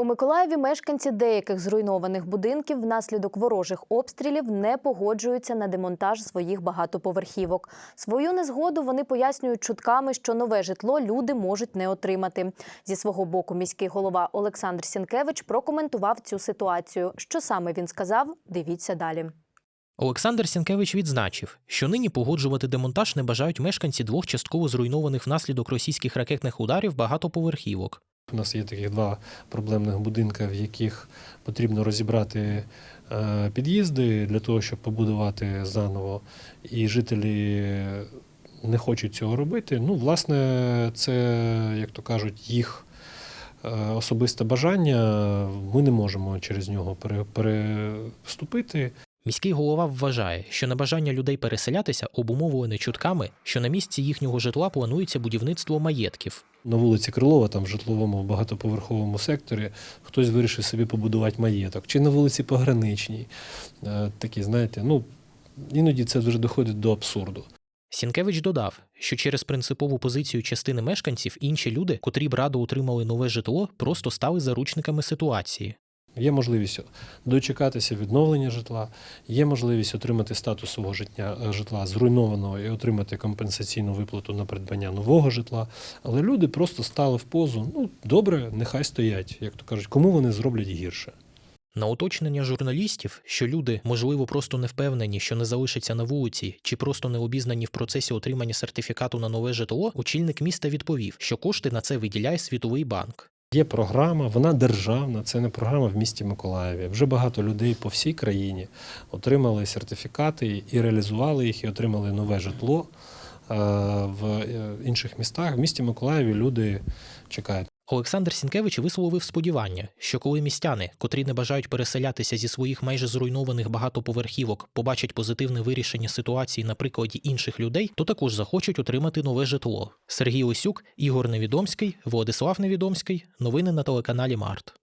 У Миколаєві мешканці деяких зруйнованих будинків внаслідок ворожих обстрілів не погоджуються на демонтаж своїх багатоповерхівок. Свою незгоду вони пояснюють чутками, що нове житло люди можуть не отримати. Зі свого боку, міський голова Олександр Сінкевич прокоментував цю ситуацію. Що саме він сказав? Дивіться далі. Олександр Сінкевич відзначив, що нині погоджувати демонтаж не бажають мешканці двох частково зруйнованих внаслідок російських ракетних ударів багатоповерхівок. У нас є таких два проблемних будинки, в яких потрібно розібрати е, під'їзди для того, щоб побудувати заново. І жителі не хочуть цього робити. Ну, власне, це, як то кажуть, їх е, особисте бажання. Ми не можемо через нього переступити. Міський голова вважає, що небажання людей переселятися обумовлене чутками, що на місці їхнього житла планується будівництво маєтків. На вулиці Крилова, там в житловому багатоповерховому секторі, хтось вирішив собі побудувати маєток. Чи на вулиці Пограничній. Е, Такі, знаєте, ну, іноді це вже доходить до абсурду. Сінкевич додав, що через принципову позицію частини мешканців інші люди, котрі б радо отримали нове житло, просто стали заручниками ситуації. Є можливість дочекатися відновлення житла, є можливість отримати статус свого життя, е, житла зруйнованого і отримати компенсаційну виплату на придбання нового житла. Але люди просто стали в позу. Ну, добре, нехай стоять, як то кажуть, кому вони зроблять гірше. На уточнення журналістів, що люди, можливо, просто не впевнені, що не залишаться на вулиці, чи просто не обізнані в процесі отримання сертифікату на нове житло, очільник міста відповів, що кошти на це виділяє Світовий банк. Є програма, вона державна, це не програма в місті Миколаєві. Вже багато людей по всій країні отримали сертифікати і реалізували їх, і отримали нове житло. Е, В е, інших містах в місті Миколаєві люди чекають. Олександр Сінкевич висловив сподівання, що коли містяни, котрі не бажають переселятися зі своїх майже зруйнованих багатоповерхівок, побачать позитивне вирішення ситуації на прикладі інших людей, то також захочуть отримати нове житло. Сергій Осюк, Ігор Невідомський, Владислав Невідомський. Новини на телеканалі Март.